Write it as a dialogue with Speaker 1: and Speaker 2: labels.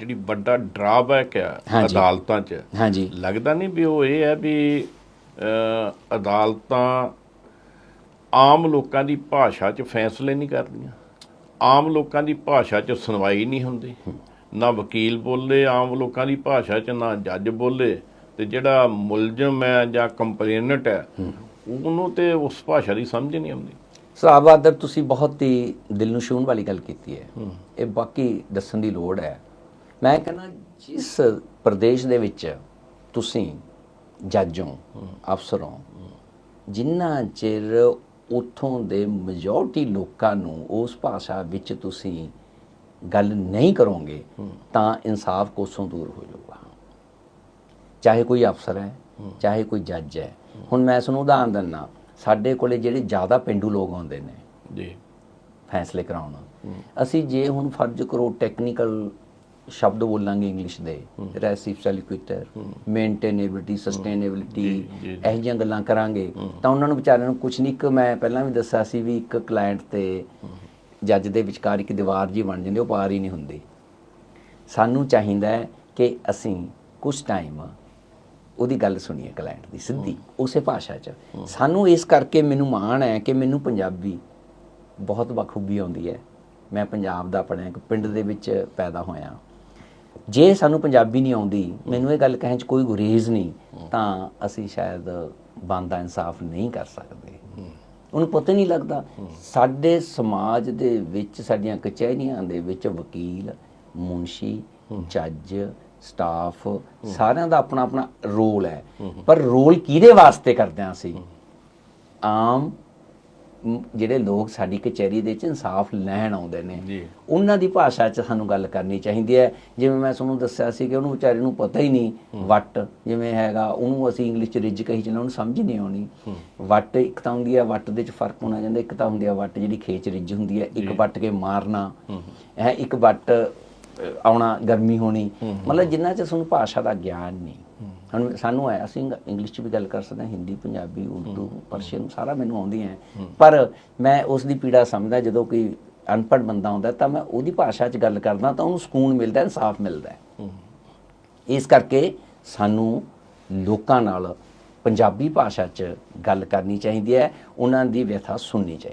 Speaker 1: ਜਿਹੜੀ ਵੱਡਾ ਡਰਾਬੈਕ ਆ। ਅਦਾਲਤਾਂ 'ਚ
Speaker 2: ਹਾਂਜੀ।
Speaker 1: ਲੱਗਦਾ ਨਹੀਂ ਵੀ ਉਹ ਇਹ ਹੈ ਵੀ ਅਦਾਲਤਾਂ ਆਮ ਲੋਕਾਂ ਦੀ ਭਾਸ਼ਾ 'ਚ ਫੈਸਲੇ ਨਹੀਂ ਕਰਦੀਆਂ ਆਮ ਲੋਕਾਂ ਦੀ ਭਾਸ਼ਾ 'ਚ ਸੁਣਵਾਈ ਨਹੀਂ ਹੁੰਦੀ। ਨਾ ਵਕੀਲ ਬੋਲੇ ਆਮ ਲੋਕਾਂ ਦੀ ਭਾਸ਼ਾ 'ਚ ਨਾ ਜੱਜ ਬੋਲੇ। ਤੇ ਜਿਹੜਾ ਮੁਲਜ਼ਮ ਹੈ ਜਾਂ ਕੰਪਲੇਨਟ ਹੈ ਉਹਨੂੰ ਤੇ ਉਸ ਭਾਸ਼ਾ ਦੀ ਸਮਝ ਨਹੀਂ ਆਉਂਦੀ।
Speaker 2: ਸਾਹਿਬ ਆਦਰ ਤੁਸੀਂ ਬਹੁਤ ਹੀ ਦਿਲ ਨੂੰ ਛੂਹਣ ਵਾਲੀ ਗੱਲ ਕੀਤੀ ਹੈ। ਇਹ ਬਾਕੀ ਦੱਸਣ ਦੀ ਲੋੜ ਹੈ। ਮੈਂ ਕਹਿੰਦਾ ਜਿਸ ਪ੍ਰਦੇਸ਼ ਦੇ ਵਿੱਚ ਤੁਸੀਂ ਜੱਜ ਹੋ ਅਫਸਰ ਹੋ ਜਿੰਨਾ ਚਿਰ ਉਥੋਂ ਦੇ ਮੈਜੋਰਟੀ ਲੋਕਾਂ ਨੂੰ ਉਸ ਭਾਸ਼ਾ ਵਿੱਚ ਤੁਸੀਂ ਗੱਲ ਨਹੀਂ ਕਰੋਗੇ ਤਾਂ ਇਨਸਾਫ ਕੋਸੋਂ ਦੂਰ ਹੋ ਜਾਊਗਾ। ਚਾਹੇ ਕੋਈ ਅਫਸਰ ਹੈ ਚਾਹੇ ਕੋਈ ਜੱਜ ਹੈ। ਹੁਣ ਮੈਂ ਤੁਹਾਨੂੰ ਉਦਾਹਰਨ ਦਿੰਦਾ ਸਾਡੇ ਕੋਲੇ ਜਿਹੜੇ ਜ਼ਿਆਦਾ ਪਿੰਡੂ ਲੋਕ ਆਉਂਦੇ ਨੇ
Speaker 1: ਜੀ।
Speaker 2: ਫੈਸਲੇ ਕਰਾਉਣ। ਅਸੀਂ ਜੇ ਹੁਣ ਫਰਜ਼ ਕਰੋ ਟੈਕਨੀਕਲ ਸ਼ਬਦ ਬੋਲਾਂਗੇ ਇੰਗਲਿਸ਼ ਦੇ। ਰੈਸਿਪਸੈਲਿਕੁਇਟਰ ਮੇਨਟੇਨੇਬਿਲਿਟੀ ਸਸਟੇਨੇਬਿਲਿਟੀ ਇਹ ਜਿਹੀਆਂ ਗੱਲਾਂ ਕਰਾਂਗੇ। ਤਾਂ ਉਹਨਾਂ ਨੂੰ ਵਿਚਾਰਿਆਂ ਨੂੰ ਕੁਝ ਨਹੀਂ ਕਿ ਮੈਂ ਪਹਿਲਾਂ ਵੀ ਦੱਸਿਆ ਸੀ ਵੀ ਇੱਕ ਕਲਾਇੰਟ ਤੇ ਜੱਜ ਦੇ ਵਿਚਕਾਰ ਇੱਕ ਦੀਵਾਰ ਜੀ ਬਣ ਜਾਂਦੀ ਉਹ ਪਾਰ ਹੀ ਨਹੀਂ ਹੁੰਦੀ। ਸਾਨੂੰ ਚਾਹੀਦਾ ਹੈ ਕਿ ਅਸੀਂ ਕੁਝ ਟਾਈਮ ਉਹਦੀ ਗੱਲ ਸੁਣੀਏ ਕਲਾਇੰਟ ਦੀ ਸਿੱਧੀ ਉਸੇ ਭਾਸ਼ਾ 'ਚ। ਸਾਨੂੰ ਇਸ ਕਰਕੇ ਮੈਨੂੰ ਮਾਣ ਹੈ ਕਿ ਮੈਨੂੰ ਪੰਜਾਬੀ ਬਹੁਤ ਬਖੂਬੀ ਆਉਂਦੀ ਹੈ। ਮੈਂ ਪੰਜਾਬ ਦਾ ਪੜਿਆ ਇੱਕ ਪਿੰਡ ਦੇ ਵਿੱਚ ਪੈਦਾ ਹੋਇਆ। ਜੇ ਸਾਨੂੰ ਪੰਜਾਬੀ ਨਹੀਂ ਆਉਂਦੀ, ਮੈਨੂੰ ਇਹ ਗੱਲ ਕਹਿਣ 'ਚ ਕੋਈ ਗੁਰੇਜ਼ ਨਹੀਂ, ਤਾਂ ਅਸੀਂ ਸ਼ਾਇਦ ਬੰਦਾ ਇਨਸਾਫ ਨਹੀਂ ਕਰ ਸਕਦੇ। ਉਹਨੂੰ ਪਤਾ ਨਹੀਂ ਲੱਗਦਾ। ਸਾਡੇ ਸਮਾਜ ਦੇ ਵਿੱਚ, ਸਾਡੀਆਂ ਕਚਹਿਰੀਆਂ ਦੇ ਵਿੱਚ ਵਕੀਲ, ਮੁਨਸ਼ੀ, ਜੱਜ, ਸਟਾਫ ਸਾਰਿਆਂ ਦਾ ਆਪਣਾ ਆਪਣਾ ਰੋਲ ਹੈ। ਪਰ ਰੋਲ ਕਿਹਦੇ ਵਾਸਤੇ ਕਰਦੇ ਹਾਂ ਅਸੀਂ? ਆਮ ਜਿਹੜੇ ਲੋਕ ਸਾਡੀ ਕਚਹਿਰੀ ਦੇ ਵਿੱਚ ਇਨਸਾਫ ਲੈਣ ਆਉਂਦੇ ਨੇ। ਉਹਨਾਂ ਦੀ ਭਾਸ਼ਾ 'ਚ ਸਾਨੂੰ ਗੱਲ ਕਰਨੀ ਚਾਹੀਦੀ ਹੈ। ਜਿਵੇਂ ਮੈਂ ਤੁਹਾਨੂੰ ਦੱਸਿਆ ਸੀ ਕਿ ਉਹਨੂੰ ਵਿਚਾਰੇ ਨੂੰ ਪਤਾ ਹੀ ਨਹੀਂ ਵੱਟ ਜਿਵੇਂ ਹੈਗਾ ਉਹਨੂੰ ਅਸੀਂ ਇੰਗਲਿਸ਼ 'ਚ ਰਿਜ ਕਹੀ ਚੱਲਾਂ ਉਹਨੂੰ ਸਮਝ ਨਹੀਂ ਆਉਣੀ। ਵੱਟ ਇੱਕ ਤਾਂ ਹੁੰਦੀ ਹੈ ਵੱਟ ਦੇ 'ਚ ਫ਼ਰਕ ਹੋਣਾ ਜਾਂਦਾ ਇੱਕ ਤਾਂ ਹੁੰਦੀ ਹੈ ਵੱਟ ਜਿਹੜੀ ਖੇਚ ਰਿਜ ਹੁੰਦੀ ਹੈ ਇੱਕ ਵੱਟ ਕੇ ਮਾਰਨਾ ਹੈ। ਇੱਕ ਵੱਟ ਆਉਣਾ ਗਰਮੀ ਹੋਣੀ। ਮਤਲਬ ਜਿੰਨਾ ਚ ਸਾਨੂੰ ਭਾਸ਼ਾ ਦਾ ਗਿਆਨ ਨਹੀਂ। ਹੁਣ ਸਾਨੂੰ ਹੈ ਅਸੀਂ ਇੰਗਲਿਸ਼ ਚ ਵੀ ਗੱਲ ਕਰ ਸਕਦੇ ਹਾਂ ਹਿੰਦੀ ਪੰਜਾਬੀ ਉਰਦੂ ਪਰਸ਼ੀਅਨ ਸਾਰਾ ਮੈਨੂੰ ਆਉਂਦੀ ਹੈ। ਪਰ ਮੈਂ ਉਸ ਦੀ ਪੀੜਾ ਸਮਝਦਾ ਜਦੋਂ ਕੋਈ ਅਨਪੜ੍ਹ ਬੰਦਾ ਹੁੰਦਾ ਤਾਂ ਮੈਂ ਉਹਦੀ ਭਾਸ਼ਾ 'ਚ ਗੱਲ ਕਰਦਾ ਤਾਂ ਉਹਨੂੰ ਸਕੂਨ ਮਿਲਦਾ ਇਨਸਾਫ ਮਿਲਦਾ ਇਸ ਕਰਕੇ ਸਾਨੂੰ ਲੋਕਾਂ ਨਾਲ ਪੰਜਾਬੀ ਭਾਸ਼ਾ 'ਚ ਗੱਲ ਕਰਨੀ ਚਾਹੀਦੀ ਹੈ ਉਹਨਾਂ ਦੀ ਵਿਅਥਾ ਸੁਣਨੀ ਚਾਹੀਦੀ